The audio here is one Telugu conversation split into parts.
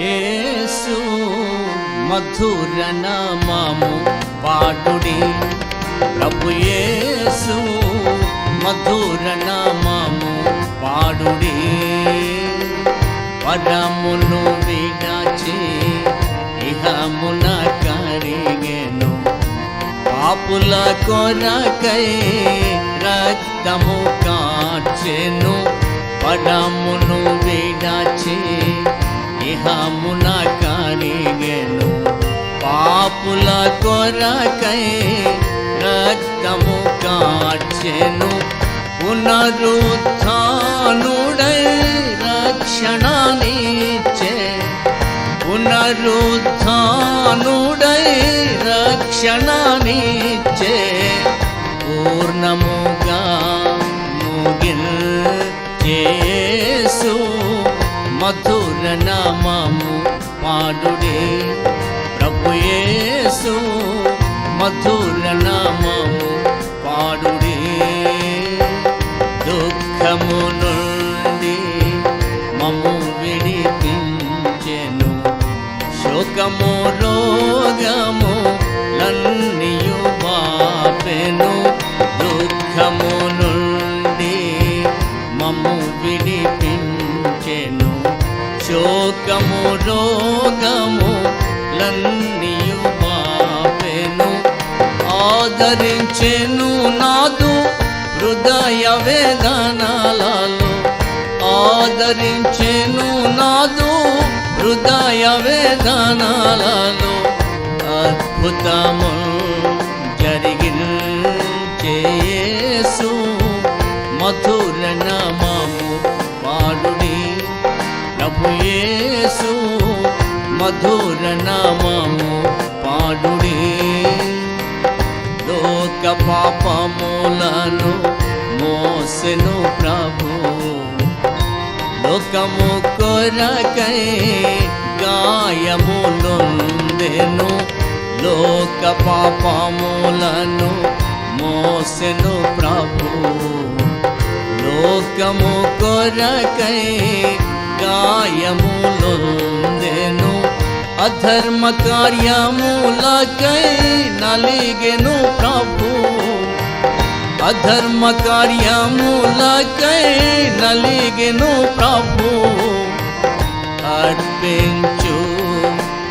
యేసు మధుర నామము పాడుడి. ప్రభు యేసు మధుర నామము పాడుడి. పరమును విడచి ఇహమున కరిగెను. పాపుల కొరకై రక్తము కాచెను పరమును విడచి స్నేహమున కరిగెను పాపుల కొరకై రక్తము కాచెను. పునరుత్నుడై రక్షణనిచ్చే. పునరుత్నుడై రక్షణనిచ్చే. పూర్ణము నాడుడే ప్రభుయేసు మధుర నామము పాడుడే. దుఃఖము నుండి మము విడిపించెను శోకము రోగము ఆదరించెను నాదు హృదయ వేదనాలలో. ఆదరించెను నాదు హృదయ వేదనాలలో. అద్భుతము జరిగించేసు మధుర నామము పాడుడి. ప్రభు యేసు మధుర నామము లోకము కొరకై గాయములొందెను లోక పాపములను మోసెను ప్రభు. లోకము కొరకై గాయములుందెను అధర్మ కార్యములకై నలిగెను ప్రభు. అధర్మ కార్యములకై నలిగెను ప్రభు అర్పించు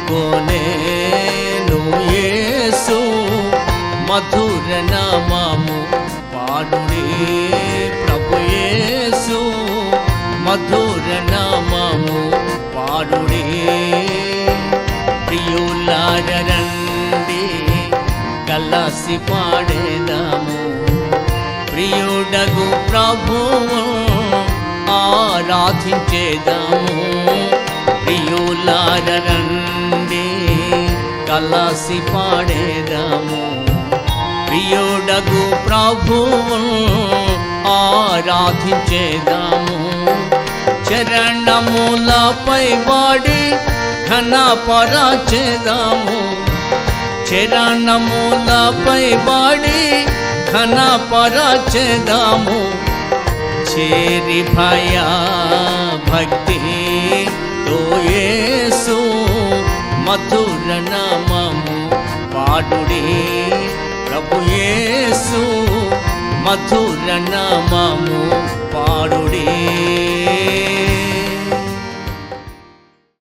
కొనేను యేసు మధుర నామము పాడుడే ప్రభు యేసు మధుర నామము పాడుడే ప్రియులారండి కలసి పాడేదాము ప్రియుడగు ప్రభువు ఆరాధించేదాము. ప్రియులారండి కలసి పాడేదాము. ప్రియుడగు ప్రభువు ఆరాధించేదాము. చరణములపై వాడి ఘన పరాచేదాము చరణములపై వాడి ఘన పరచదాము. చేరి భయా భక్తి తోయేసు మధుర నమము పాడుడే. ప్రభుయేసు మధుర నమము పాడుడే.